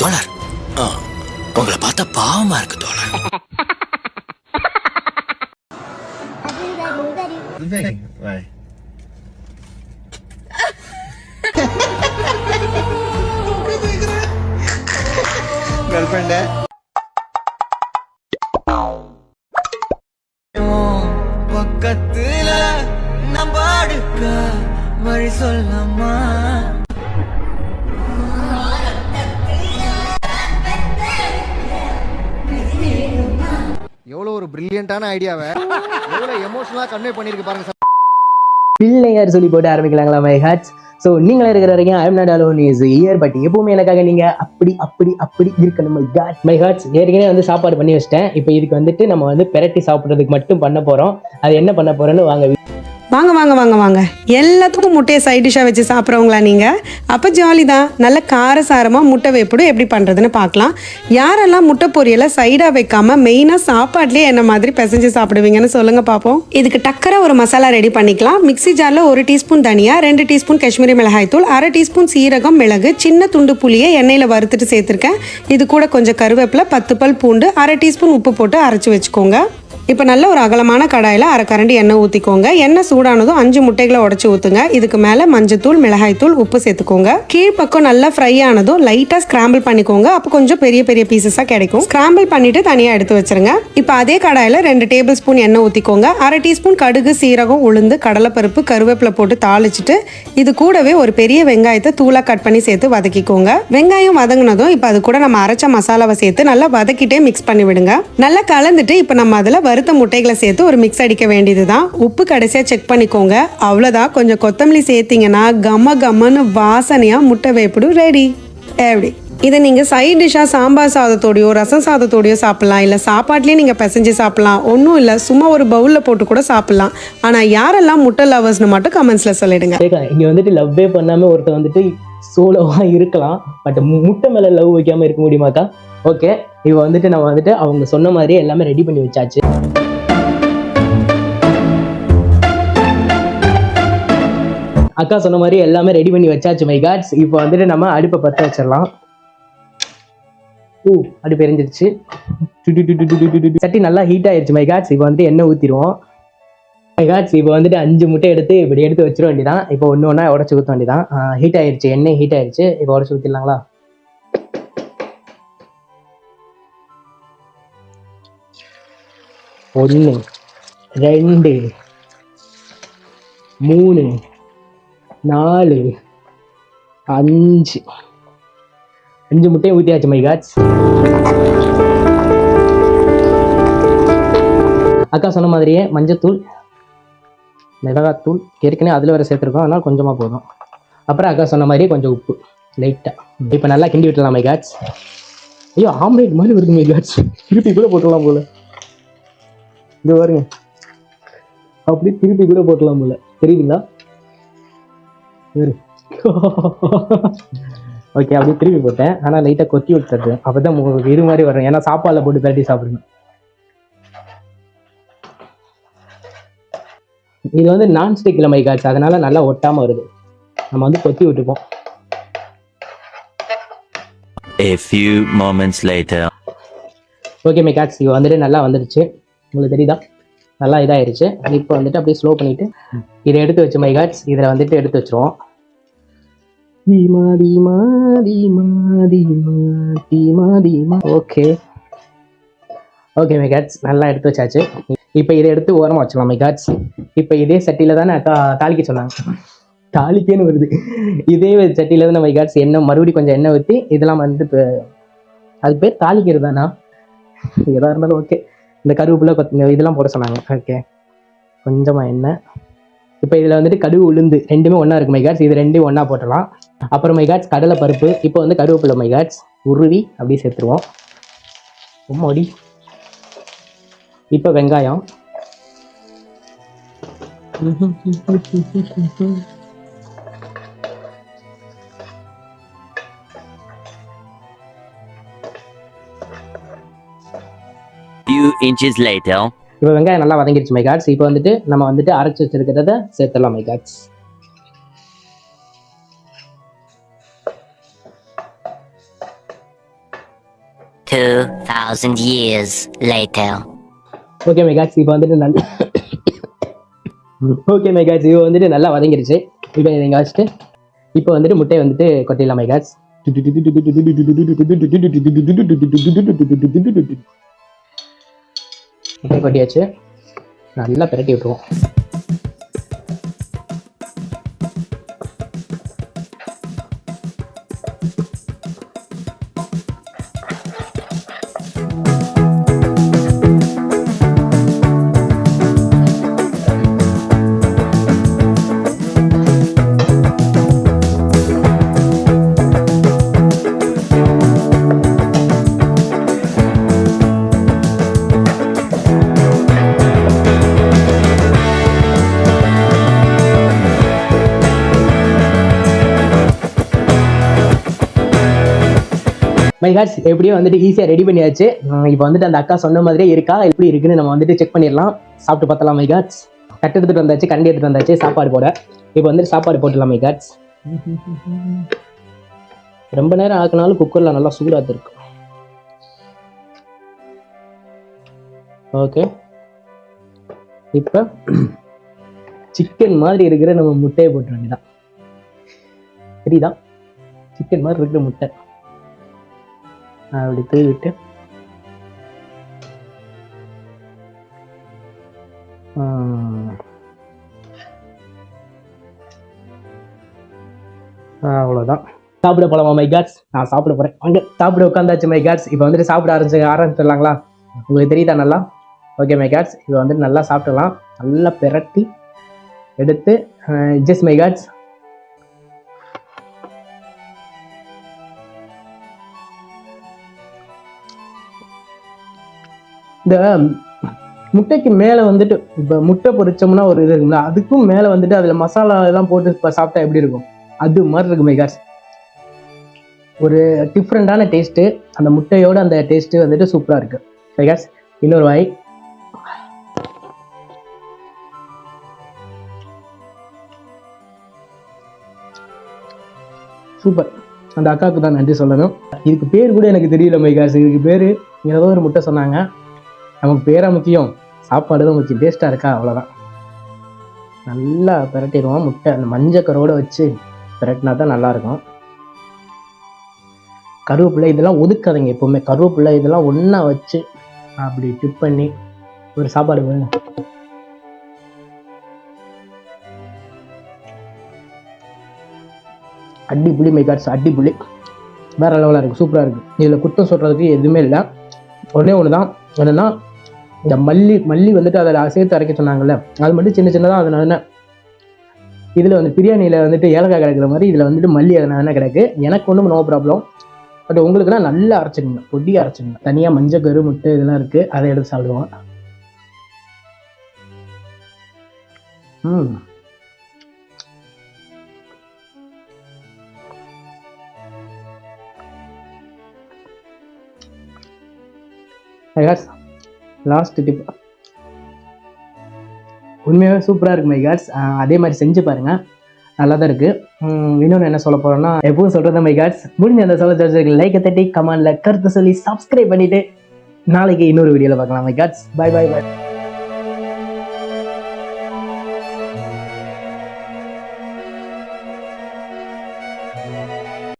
தோழர். உங்களை பார்த்தா பாவமா இருக்கு தோழர். பக்கத்துல நம்ம அடுக்க வழி சொல்லம்மா எவ்வளோ ஒரு பிரில்லியண்டான ஐடியாவை எவ்வளோ எமோஷனலாக கன்வே பண்ணியிருக்கு பாருங்க சார். பிள்ளையார் சொல்லி போட்டு ஆரம்பிக்கலாங்களா மை ஹார்ட்ஸ் ஸோ நீங்களே இருக்கிற வரைக்கும் I'm not alone is here but எப்பவுமே எனக்காக நீங்க அப்படி அப்படி அப்படி இருக்கணும் மை காட் மை ஹார்ட்ஸ் ஏற்கனவே வந்து சாப்பாடு பண்ணி வச்சிட்டேன். இப்போ இதுக்கு வந்துட்டு நம்ம வந்து பெரட்டி சாப்பிட்றதுக்கு மட்டும் பண்ண போறோம். அது என்ன பண்ண போகிறோன்னு வாங்க. வாங்க வாங்க வாங்க வாங்க. எல்லாத்துக்கும் முட்டையை சைட் டிஷ்ஷாக வச்சு சாப்பிட்றவங்களா நீங்கள் அப்போ ஜாலி தான். நல்ல காரசாரமாக முட்டை வேப்படும் எப்படி பண்ணுறதுன்னு பார்க்கலாம். யாரெல்லாம் முட்டை பொரியலை சைடாக வைக்காமல் மெயினாக சாப்பாட்லேயே என்ன மாதிரி பிசைஞ்சு சாப்பிடுவீங்கன்னு சொல்லுங்கள் பார்ப்போம் இதுக்கு டக்கரை ஒரு மசாலா ரெடி பண்ணிக்கலாம். மிக்ஸி ஜாரில் ஒரு டீஸ்பூன் தனியாக ரெண்டு டீஸ்பூன் காஷ்மீரி மிளகாய் தூள் அரை டீஸ்பூன் சீரகம் மிளகு சின்ன துண்டு புளியை எண்ணெயில் வறுத்துட்டு சேர்த்துருக்கேன். இது கூட கொஞ்சம் கருவேப்பிலை பத்து பல் பூண்டு அரை டீஸ்பூன் உப்பு போட்டு அரைச்சி வச்சுக்கோங்க. இப்போ நல்ல ஒரு அகலமான கடாயில் அரை கரண்டி எண்ணெய் ஊற்றிக்கோங்க எண்ணெய் சூடானதும் அஞ்சு முட்டைகளை உடச்சி ஊற்றுங்க இதுக்கு மேலே மஞ்சத்தூள் மிளகாய்த்தூள் உப்பு சேர்த்துக்கோங்க. கீழ்ப்பக்கம் நல்லா ஃப்ரை ஆனதும் லைட்டாக ஸ்கிராம்பிள் பண்ணிக்கோங்க. அப்போ கொஞ்சம் பெரிய பெரிய பீசஸாக கிடைக்கும். ஸ்கிராம்பிள் பண்ணிட்டு தனியாக எடுத்து வச்சிருங்க. இப்போ அதே கடாயில் ரெண்டு டேபிள் ஸ்பூன் எண்ணெய் ஊற்றிக்கோங்க அரை டீஸ்பூன் கடுகு சீரகம் உளுந்து கடலைப்பருப்பு கருவேப்பிலை போட்டு தாளிச்சிட்டு இது கூடவே ஒரு பெரிய வெங்காயத்தை தூளாக கட் பண்ணி சேர்த்து வதக்கிக்கோங்க. வெங்காயம் வதங்கினதும் இப்போ அது கூட நம்ம அரைச்ச மசாலாவை சேர்த்து நல்லா வதக்கிட்டே மிக்ஸ் பண்ணி விடுங்க. நல்லா கலந்துட்டு இப்போ நம்ம அதில் வறுத்த முட்டைகளை சேர்த்து ஒரு மிக்ஸ் அடிக்க வேண்டியது தான் உப்பு கடைசியாக செக் பண்ணிக்கோங்க. அவ்வளோதான் கொஞ்சம் கொத்தமல்லி சேர்த்தீங்கன்னா கம கமன்னு வாசனையாக முட்டை வேப்பிடும் ரெடி எப்படி? இதை நீங்கள் சைட் டிஷ்ஷாக சாம்பார் சாதத்தோடையோ ரசம் சாதத்தோடையோ சாப்பிட்லாம். இல்லை சாப்பாட்லேயே நீங்கள் பிசைஞ்சு சாப்பிட்லாம். ஒன்றும் இல்லை. சும்மா ஒரு பவுலில் போட்டு கூட சாப்பிட்லாம். ஆனால் யாரெல்லாம் முட்டை லவர்ஸ்னு மட்டும் கமெண்ட்ஸில் சொல்லிடுங்க. இங்கே வந்துட்டு லவ்வே பண்ணாமல் ஒருத்தர் வந்துட்டு சோலோவாக இருக்கலாம். பட் முட்டை மேலே லவ் வைக்காமல் இருக்க முடியுமாக்கா ஓகே இப்போ வந்துட்டு நம்ம வந்துட்டு அவங்க சொன்ன மாதிரியே எல்லாமே ரெடி பண்ணி வச்சாச்சு. அக்கா சொன்ன மாதிரி எல்லாமே ரெடி பண்ணி வச்சாச்சு மை காட்ஸ் இப்போ வந்துட்டு நம்ம அடுப்பை பற்ற வச்சிடலாம். ஊ அடுப்பு எரிஞ்சிருச்சு. சட்டி நல்லா ஹீட் ஆயிருச்சு மை காட்ஸ் இப்போ வந்துட்டு எண்ணெய் ஊற்றிடுவோம் காட்ஸ் இப்போ வந்துட்டு அஞ்சு முட்டை எடுத்து இப்படி எடுத்து வச்சிட வேண்டியதான் இப்போ ஒன்று ஒன்றா உடச்சி ஊற்ற வேண்டியதான் ஹீட் ஆயிருச்சு எண்ணெய் ஹீட் ஆயிருச்சு இப்போ உடச்சி ஊற்றிடலாங்களா ஒன்று ரெண்டு மூணு நாலு அஞ்சு அஞ்சு முட்டையும் ஊற்றியாச்சு மை காட்ஸ் அக்கா சொன்ன மாதிரியே மஞ்சத்தூள் மிளகாத்தூள் ஏற்கனவே அதில் வேறு சேர்த்துருக்கோம் அதனால் கொஞ்சமாக போதும். அப்புறம் அக்கா சொன்ன மாதிரியே கொஞ்சம் உப்பு லைட்டாக இப்போ நல்லா கிண்டி விட்டுலாம் மை காட்ஸ் ஐயோ ஆம்லேட் மாதிரி வருது மை காட்ஸ் திருப்பி கூட போட்டுடலாம் போல. இது பாருங்க. அப்படி திருப்பி கூட போட்டுடலாம் போல. தெரியுதுங்களா? ஓகே அப்படியே திருப்பி போட்டேன். ஆனால் லைட்டாக கொத்தி விட்டுறது. அப்போ தான் உங்களுக்கு இது மாதிரி வரும். ஏன்னா சாப்பாடில் போட்டு பரட்டி சாப்பிடணும். இது வந்து நான்ஸ்டிக் மை காட்ஸ் அதனால நல்லா ஒட்டாம வருது. நம்ம வந்து கொத்தி விட்டுப்போம். A few moments later. Okay my gods இது வந்துட்டு நல்லா வந்துடுச்சு. உங்களுக்கு தெரியுதா? நல்லா இதாயிருச்சு. இப்போ வந்துட்டு அப்படியே ஸ்லோ பண்ணிட்டு இதை எடுத்து வச்சு மை காட்ஸ் இதில் வந்துட்டு எடுத்து வச்சிருவோம். Okay okay my. காட்ஸ் நல்லா எடுத்து வச்சாச்சு. இப்போ இதை எடுத்து ஓரமாக வச்சிடலாம் மை காட்ஸ் இப்போ இதே சட்டியில் தானே அக்கா தாளிக்க சொன்னாங்க. தாளிக்கேன்னு வருது. இதே சட்டியில் தான் மை காட்ஸ் எண்ணெய் மறுபடியும் கொஞ்சம் எண்ணெய் ஊற்றி இதெல்லாம் வந்து இப்போ அது பேர் தாளிக்கிறது தானா? எதாக இருந்தாலும் ஓகே இந்த கருவேப்பிலை கொத்த இதெல்லாம் போட சொன்னாங்க. ஓகே கொஞ்சமாக எண்ணெய். இப்போ இதில் வந்துட்டு கடுகு உளுந்து ரெண்டுமே ஒன்றா இருக்கு மைகாட்ஸ் இது ரெண்டும் ஒன்றா போட்டுடலாம். அப்புறம் மைகாட்ஸ் கடலை பருப்பு. இப்போ வந்து கருவேப்பிலை மைகாட்ஸ் உருவி அப்படியே சேர்த்துருவோம். ரொம்ப அடி. இப்போ வெங்காயம். inches later. இப்போ வெங்காயம் நல்லா வதங்கிடுச்சு மை காட்ஸ் இப்போ வந்துட்டு நம்ம வந்துட்டு அரைச்சி வச்சிருக்கிறத சேர்த்துடலாம் my gods Two thousand years later. Okay my gods இப்போ வந்துட்டு நல்லா ஓகே மெகாட்ஸ் இப்போ வந்துட்டு நல்லா வதங்கிருச்சு இப்போ நீங்கள் வச்சுட்டு இப்போ வந்துட்டு முட்டையை வந்துட்டு கொட்டிடலாம் மெகாட்ஸ் முட்டை கொட்டியாச்சு நல்லா பிரட்டி விட்டுருவோம். மை காட்ஸ் எப்படியும் வந்துட்டு ஈஸியாக ரெடி பண்ணியாச்சு. இப்போ வந்துட்டு அந்த அக்கா சொன்ன மாதிரியே இருக்கா? எப்படி இருக்குன்னு நம்ம வந்துட்டு செக் பண்ணிடலாம். சாப்பிட்டு பார்த்தலாம் மை காட்ஸ் தட்டு எடுத்துட்டு வந்தாச்சு கண்டி எடுத்துட்டு வந்தாச்சு சாப்பாடு போட. இப்போ வந்துட்டு சாப்பாடு போட்டுடலாம் மை காட்ஸ் ரொம்ப நேரம் ஆக்கினாலும் குக்கரில் நல்லா சூடாக இருக்கும் ஓகே இப்போ சிக்கன் மாதிரி இருக்கிற நம்ம முட்டையை போட்டுற வேண்டியதான் சரிதான் சிக்கன் மாதிரி இருக்கிற முட்டை. அப்படி தூவி விட்டு ஆஹ். சாப்பிட போலாமா மை காட்ஸ் நான் சாப்பிட போறேன். அங்க சாப்பிட உட்காந்தாச்சு மை காட்ஸ் இப்போ வந்துட்டு சாப்பிட ஆரம்பிச்சு ஆரம்பிச்சிடலாங்களா உங்களுக்கு தெரியுதா நல்லா? ஓகே மை காட்ஸ் இப்போ வந்துட்டு நல்லா சாப்பிடலாம். நல்லா பிரட்டி எடுத்து ஜஸ்ட் மை காட்ஸ் இந்த முட்டைக்கு மேலே வந்துட்டு இப்போ முட்டை பொரிச்சோம்னா ஒரு இது இருக்குங்களா அதுக்கும் மேலே வந்துட்டு அதில் மசாலா எல்லாம் போட்டு இப்போ சாப்பிட்டா எப்படி இருக்கும்? அது மாதிரி இருக்கு மைகாஸ் ஒரு டிஃப்ரெண்டான டேஸ்ட்டு அந்த முட்டையோட அந்த டேஸ்ட்டு வந்துட்டு சூப்பராக இருக்கு. மைகாஸ் இன்னொரு வாய். சூப்பர் அந்த அக்காவுக்கு தான் நன்றி சொல்லணும். இதுக்கு பேர் கூட எனக்கு தெரியல மைகாஸ் இதுக்கு பேர் ஏதோ ஒரு முட்டை சொன்னாங்க. நமக்கு பேரா முக்கியம். சாப்பாடு தான் முக்கியம். டேஸ்ட்டாக இருக்கா? அவ்வளோதான் நல்லா பிரட்டிடுவோம். முட்டை அந்த மஞ்சக்கரோட வச்சு பிரட்டினா தான் நல்லாயிருக்கும். கருவேப்பிலை இதெல்லாம் ஒதுக்காதீங்க எப்போவுமே. கருவேப்பிலை இதெல்லாம் ஒன்றா வச்சு அப்படி டிப் பண்ணி ஒரு சாப்பாடு வேணும் அடிப்புளி மெகாட்ஸ் அடிப்புளி வேறு வேற லெவலாக இருக்குது சூப்பராக இருக்குது இதில் குத்தம் சொல்கிறதுக்கு எதுவுமே இல்லை. ஒன்றே ஒன்று தான் என்னென்னா இந்த மல்லி மல்லி வந்துட்டு அதில் சேர்த்து அரைக்க சொன்னாங்கல்ல அது மட்டும் சின்ன சின்னதாக அதனால இதில் வந்து பிரியாணியில் வந்துட்டு ஏலக்காய் கிடக்கிற மாதிரி இதில் வந்துட்டு மல்லி அதனால கிடக்கு. எனக்கு ஒன்றும் நோ ப்ராப்ளம் பட் உங்களுக்குலாம் நல்லா அரைச்சிக்கணும் பொடி அரைச்சிக்கணும் தனியாக மஞ்சள் கரு முட்டை இதெல்லாம் இருக்குது அதை எடுத்து சாப்பிடுவோம். ம். லாஸ்ட் டிப் உண்மையாகவே சூப்பராக இருக்கு மை காட்ஸ் அதே மாதிரி செஞ்சு பாருங்க. நல்லா தான் இருக்கு. உம், இன்னொன்று என்ன சொல்ல போகிறோம்னா எப்பவும் சொல்றது மை காட்ஸ் முடிஞ்ச அந்த சொல்ல லைக்கை தட்டி கமெண்டில் கருத்து சொல்லி சப்ஸ்கிரைப் பண்ணிட்டு நாளைக்கு இன்னொரு வீடியோவில் பார்க்கலாம் my gods bye bye bye